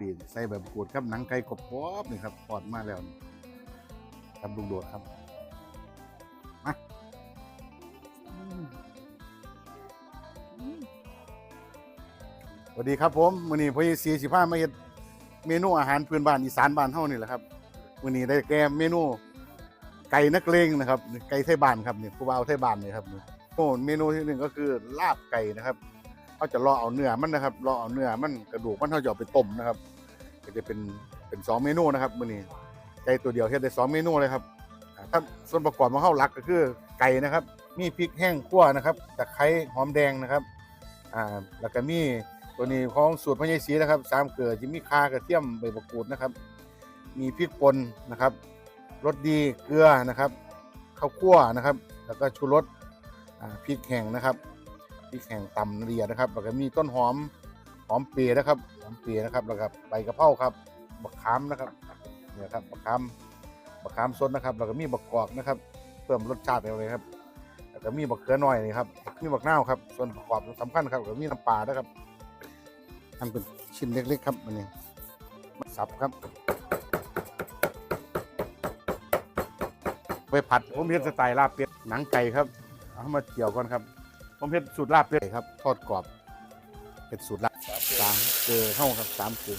ปีนใส่แบบกูดครับหนังไก่กรอบๆนี่ครับทอดมาแล้วครับลูกโดดครับมาสวัสดีครับผมมื้อนี้พ่อสีสิพามาเฮ็ดเมนูอาหารพื้นบ้านอีสานบ้านเฮานี่แหละครับมื้อนี้ได้แก่เมนูไก่นักเลงนะครับ ไก่ไทยบ้านครับนี่ผู้บ่าวไทยบ้านนี่ครับโอ้เมนูที่หนึ่งก็คือลาบไก่นะครับเขาจะรอเอาเนื้อมันนะครับรอเอาเนื้อมันกระดูกมันเขาจะเอาไปต้มนะครับ ก็จะเป็นเป็นสองเมนูนะครับมื้อนี้ไก่ตัวเดียวเฮ็ดได้สองเมนูเลยครับอ่าส่วนประกอบของข้าวหลักก็คือไก่นะครับ มีพริกแห้งขั่วนะครับตะไคร้หอมแดงนะครับอ่าแล้วก็มีตัวนี้ของสูตรพระยายศรีนะครับสามเกลือจะมีข่ากระเทียมใบมะกรูดนะครับ มีพริกป่นนะครับรสดีเกลือนะครับข้าวคั่วนะครับ แล้วก็ชูรสพริกแห้งนะครับพริกแห้งตำละเอียดนะครับแล้วก็มีต้นหอม หอมเปียนะครับหอมเปียนะครับแล้วก็ใบกระเพราครับบักขามนะครับเนี่ยครับบักขามบักขามสดนะครับ แล้วก็มีบักกอกนะครับ เพิ่มรสชาติเอาเลยครับแล้วก็มีบักเขือหน่อยนี่ครับมีบักนาวครับ ส่วนประกอบสำคัญครับก็มีน้ำปลาด้วยครับทำเป็นชิ้นเล็กๆครับอันนี้สับครับไปผัดผมเฮ็ดสไตล์ลาบเป็ดหนังไก่ครับเอามาเจียวก่อนครับผมเฮ็ดสูตรลาบเป็ดครับ ทอดกรอบเป็นสูตรลาบ ลือเข้าครับสามเกลือ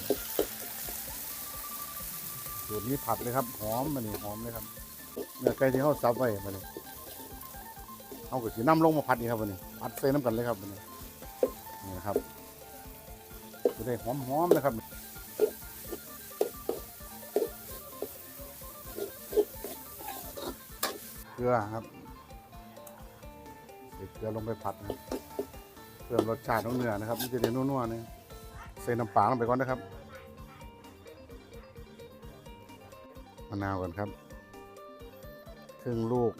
สูตรนี้ผัดเลยครับ หอมมันนี่หอมเลยครับเนื้อไก่ที่เขาซับไว้มันนี่เอากระสีน้ำลงมาผัดนี่ครับมันนี่ผัดใส่น้ำกันเลยครับมันนี่นี่นะครับจะได้หอมๆนะครับเกลือครับใส่เกลือลงไปผัดนะครับเพิ่มรสชาติของเนื้อนะครับ มันจะได้นัวๆเนี่ย ใส่น้ำปลาลงไปก่อนนะครับมะนาวก่อนครับครึ่งลูก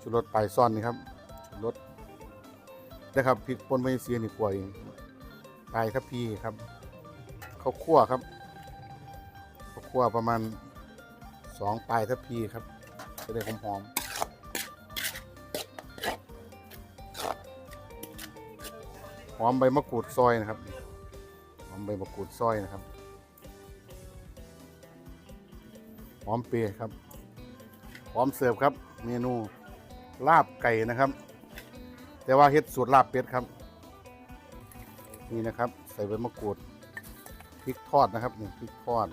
ชูรสปลายซ่อนนี่ครับชูรสนะครับพริกป่นใบเสียนี่กลัวเองปลายทับพีครับข้าวคั่วครับข้าวคั่วประมาณสองปลายทับพีครับจะได้หอมๆหอมใบมะกรูดซอยนะครับ ใบมะกรูดซอยนะครับหอมเปรย์ครับหอมเสิร์ฟครับ เมนูลาบไก่นะครับ แต่ว่าเฮ็ดสูตรลาบเป็ดครับ นี่นะครับ ใส่ใบมะกรูดพริกทอดนะครับนี่พริกทอด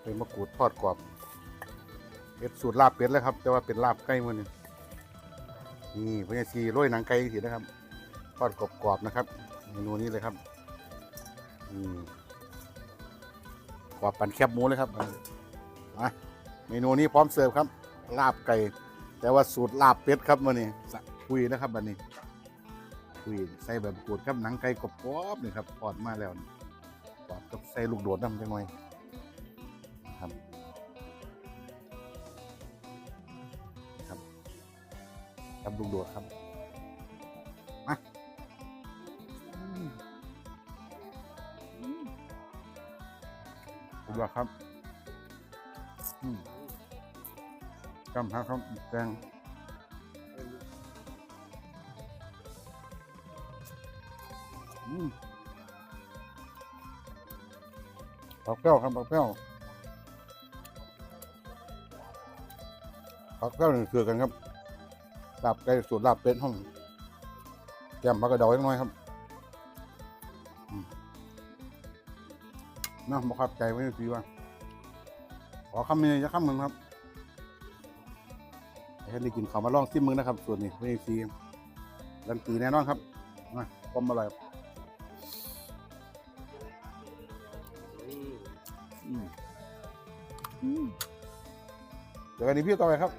ใบมะกรูดทอดกรอบเฮ็ดสูตรลาบเป็ดเลยครับ แต่ว่าเป็นลาบไก่มือนี้นี่พญาซีโรยหนังไก่สินะครับทอดกรอบๆนะครับ เมนูนี้เลยครับ อืมกรอบปั่นแคบหมูเลยครับมาเมนูนี้พร้อมเสิร์ฟครับ ลาบไก่ แต่ว่าสูตรลาบเป็ดครับมื้อนี้สะคุยนะครับบัดนี้คุยใส่แบบกูดครับหนังไก่กรอบๆนี่ครับทอดมาแล้วนี่กรอบกับใส่ลูกโดดน้ำจังหน่อยครับครับลุงโดดครับ สุดยอครับอืมกำพักครับแกงอืมผักแป้วครับผักแป้วผักแป้วนี่คือกันครับลาบไก่สูตรลาบเป็ดห้องแก้มผักกระเดาเล็กน้อยครับ นะบอกครับใจไว้ในทีว่า ขอคำนี้จะคำหนึ่งครับให้ได้กินข้าวมาลองซิมมึงนะครับ ส่วนนี้ไว้ในทีรันตีแน่นอนครับมาความอร่อยอืมอืมเดี๋ยวกันนี้พี่ต่อไปครับ